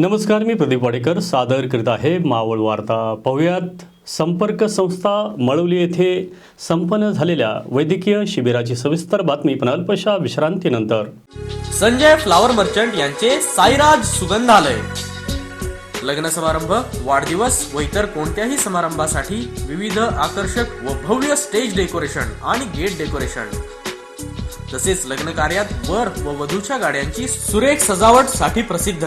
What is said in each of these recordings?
नमस्कार मी प्रदीप वाडेकर. सादर करीत आहे मावळ वार्ता. पाहुयात संपर्क संस्था मळवली येथे संपन्न झालेल्या वैद्यकीय शिबिराची सविस्तर बातमी पण अल्पशा विश्रांतीनंतर. संजय फ्लावर मर्चंट यांचे साईराज सुगंधालय. लग्न समारंभ वाढदिवस व इतर कोणत्याही समारंभासाठी विविध आकर्षक व भव्य स्टेज डेकोरेशन आणि गेट डेकोरेशन. तसेच लग्न कार्यात वर व वधूच्या गाड्यांची सुरेख सजावटसाठी प्रसिद्ध.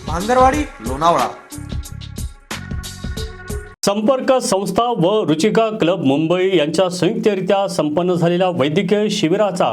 मांजरवाडी लोणावळा. संपर्क संस्था व रुचिका क्लब मुंबई यांच्या संयुक्तरित्या संपन्न झालेल्या वैद्यकीय शिबिराचा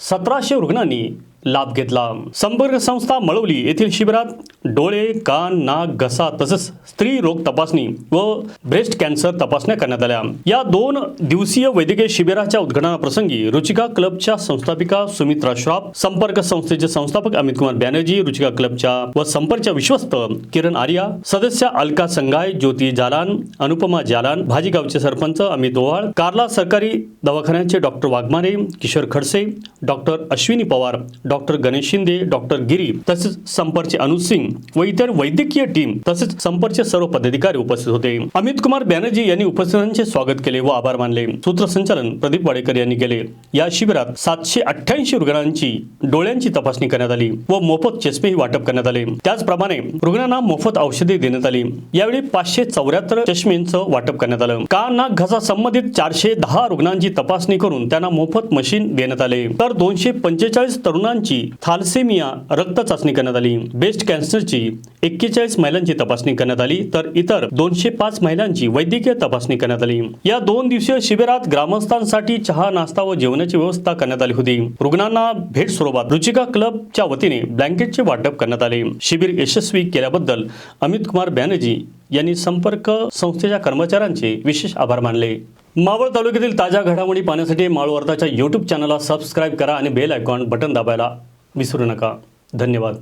सतराशे रुग्णांनी लाभ घेतला. संपर्क संस्था मळवली. येथील शिबिरात डोळे कान नाक घसा तसंच स्त्री रोग तपासणी व ब्रेस्ट कॅन्सर तपासण्या करण्यात आल्या. या दोन दिवसीय वैद्यकीय शिबिराच्या उद्घाटनाप्रसंगी रुचिका क्लबच्या संस्थापिका सुमित्रा श्रॉफ संपर्क संस्थेचे संस्थापक अमित कुमार बॅनर्जी रुचिका क्लबच्या व संपर्कच्या विश्वस्त किरण आर्या सदस्य अलका संगाय ज्योती जालान अनुपमा जालान भाजीगावचे सरपंच अमित ओवाळ कार्ला सरकारी दवाखान्याचे doctor Waghmare Kishor Khadse doctor Ashwini Pawar doctor Ganesh Shinde doctor Giri तसेच संपर्कचे अनुज सिंग व इतर वैद्यकीय टीम तसेच संपर्कचे सर्व पदाधिकारी उपस्थित होते. अमित कुमार बॅनर्जी यांनी उपस्थितांचे स्वागत केले व आभार मानले. सूत्रसंचालन प्रदीप वाडेकर यांनी केले. या शिबिरात सातशे अठ्ठ्याऐंशी रुग्णांची डोळ्यांची तपासणी करण्यात आली व मोफत चष्मेही वाटप करण्यात आले. त्याचप्रमाणे रुग्णांना मोफत औषधे देण्यात आली. यावेळी पाचशे चौऱ्याहत्तर चष्मेंचं वाटप करण्यात आलं. कान नाक घसा संबंधित चारशे दहा रुग्णांची तपासणी करून त्यांना मोफत मशीन देण्यात आले. तर दोनशे पंचेचाळीस तरुणांची थालसेमिया रक्त चाचणी करण्यात आली. बेस्ट कॅन्सरची एक्केचाळीस महिलांची तपासणी करण्यात आली तर इतर दोनशे पाच महिलांची वैद्यकीय तपासणी करण्यात आली. या दोन दिवसीय शिबिरात ग्रामस्थांसाठी चहा नाश्ता व जेवणाची व्यवस्था करण्यात आली होती. रुग्णांना भेट स्वरूपात रुचिका क्लबच्या वतीने ब्लँकेटचे वाटप करण्यात आले. शिबिर यशस्वी केल्याबद्दल अमित कुमार बॅनर्जी यांनी संपर्क संस्थेच्या कर्मचाऱ्यांचे विशेष आभार मानले. मावळ तालुक्यातील ताज्या घडामोडी पाहण्यासाठी माळवर्धाच्या यूट्यूब चॅनलला सबस्क्राईब करा आणि बेल आयकॉन बटन दाबायला विसरू नका. धन्यवाद.